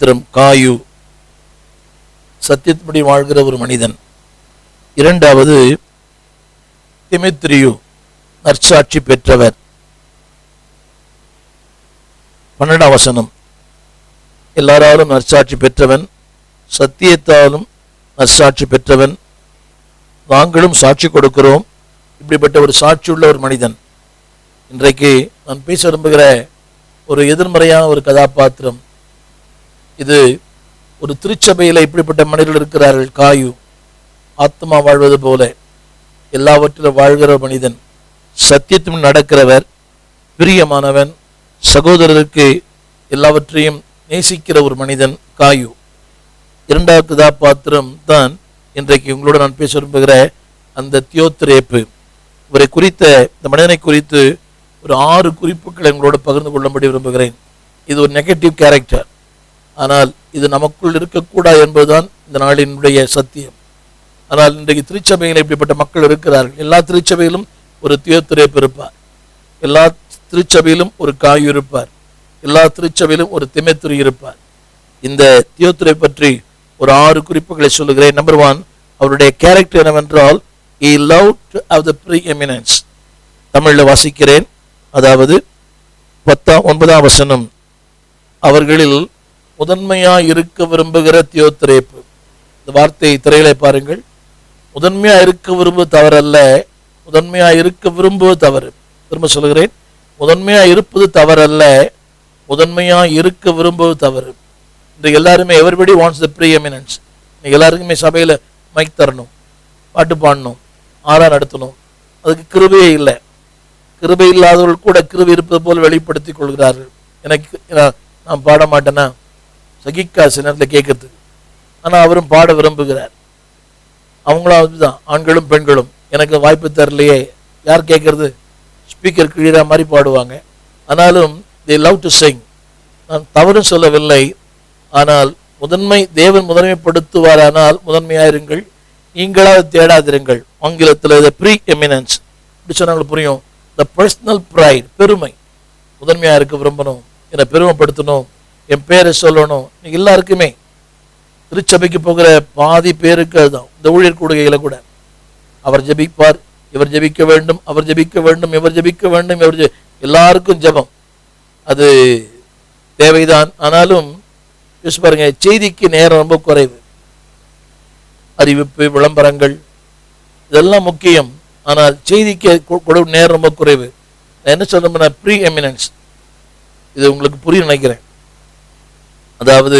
திரும் காயு. சத்தியத்தின்படி வாழ்கிற ஒரு மனிதன். இரண்டாவது திமித்ரியு நற்சாட்சி பெற்றவர். பன்னெண்டாம் வசனம். எல்லாராலும் நற்சாட்சி பெற்றவன் சத்தியத்தாலும் நற்சாட்சி பெற்றவன். நாங்களும் சாட்சி கொடுக்கிறோம். இப்படிப்பட்ட ஒரு சாட்சி உள்ள ஒரு மனிதன். இன்றைக்கு நான் பேச விரும்புகிற ஒரு எதிர்மறையான ஒரு கதாபாத்திரம். இது ஒரு திருச்சபையில் இப்படிப்பட்ட மனிதர்கள் இருக்கிறார்கள். காயு ஆத்மா வாழ்வது போல எல்லாவற்றிலும் வாழ்கிற மனிதன் சத்தியத்தும் நடக்கிறவர் பிரியமானவன் சகோதரருக்கு எல்லாவற்றையும் நேசிக்கிற ஒரு மனிதன் காயு. இரண்டாவது கதாபாத்திரம் தான் இன்றைக்கு உங்களோட நான் பேச விரும்புகிற அந்த தியோத்திரேப்பு. இவரை குறித்த இந்த மனிதனை குறித்து ஒரு ஆறு குறிப்புகளை உங்களோட பகிர்ந்து கொள்ளும்படி விரும்புகிறேன். இது ஒரு நெகட்டிவ் கேரக்டர் ஆனால் இது நமக்குள் இருக்கக்கூடாது என்பதுதான் இந்த நாளினுடைய சத்தியம். ஆனால் இன்றைக்கு திருச்சபையில் இப்படிப்பட்ட மக்கள் இருக்கிறார்கள். எல்லா திருச்சபையிலும் ஒரு தியோத்திரேப்பு இருப்பார் எல்லா திருச்சபையிலும் ஒரு காய் இருப்பார். எல்லா திருச்சபையிலும் ஒரு திமைத்துறை இருப்பார். இந்த தியோத்துறை பற்றி ஒரு ஆறு குறிப்புகளை சொல்லுகிறேன். நம்பர் ஒன் அவருடைய கேரக்டர் என்னவென்றால் I love to have the preeminence தமிழில் வாசிக்கிறேன். அதாவது பத்தாம் ஒன்பதாம் வசனம். அவர்களில் முதன்மையா இருக்க விரும்புகிற தியோத்திரேப்பு இந்த வார்த்தை திரையிலே பாருங்கள். முதன்மையா இருக்க விரும்பு தவறல்ல. முதன்மையா இருக்க விரும்புவது தவறு. திரும்ப சொல்கிறேன் முதன்மையா இருப்பது தவறல்ல. முதன்மையா இருக்க விரும்புவது தவறு. இன்றைக்கு எல்லாருமே everybody wants the preeminence இன்னைக்கு எல்லாருக்குமே சபையில் மைக் தரணும். பாட்டு பாடணும். ஆறா நடத்தணும். அதுக்கு கிருபையே இல்லை. கிருபை இல்லாதவர்கள் கூட கிருபை இருப்பது போல் வெளிப்படுத்திக் கொள்கிறார்கள். எனக்கு நான் நான் பாட மாட்டேனா? சகிக்கா சில நேரத்தில் கேட்கறது ஆனால் அவரும் பாட விரும்புகிறார். அவங்களும் அதுதான் ஆண்களும் பெண்களும். எனக்கு வாய்ப்பு தரலையே. யார் கேட்கறது ஸ்பீக்கர் கிழிற மாதிரி பாடுவாங்க. ஆனாலும் தே லவ் டு சிங் நான் தவறும் சொல்லவில்லை. ஆனால் முதன்மை தேவன் முதன்மைப்படுத்துவாரானால் முதன்மையாயிருங்கள். நீங்களாவது தேடாதிருங்கள். ஆங்கிலத்தில் இதை ப்ரீ எமினன்ஸ் இப்படி சொன்னாங்களுக்கு புரியும்? த பர்சனல் ப்ரைட் பெருமை. முதன்மையாக இருக்க விரும்பணும். என்னை பெருமைப்படுத்தணும். என் பேரை சொல்லணும். இன்னைக்கு எல்லாருக்குமே திருச்சபைக்கு போகிற பாதி பேருக்கு அதுதான் இந்த ஊழியர் கூடுகையில் கூட. அவர் ஜெபிப்பார் இவர் ஜெபிக்க வேண்டும் அவர் ஜெபிக்க வேண்டும் இவர் ஜபிக்க வேண்டும் இவர் ஜெ- எல்லாருக்கும் ஜெபம். அது தேவைதான். ஆனாலும் யோசிச்சு பாருங்க செய்திக்கு நேரம் ரொம்ப குறைவு. அறிவிப்பு விளம்பரங்கள் இதெல்லாம் முக்கியம். ஆனால் செய்திக்கு கொடு நேரம் ரொம்ப குறைவு. நான் என்ன சொல்ல ப்ரீ எமினன்ஸ் இது உங்களுக்கு புரிய நினைக்கிறேன். அதாவது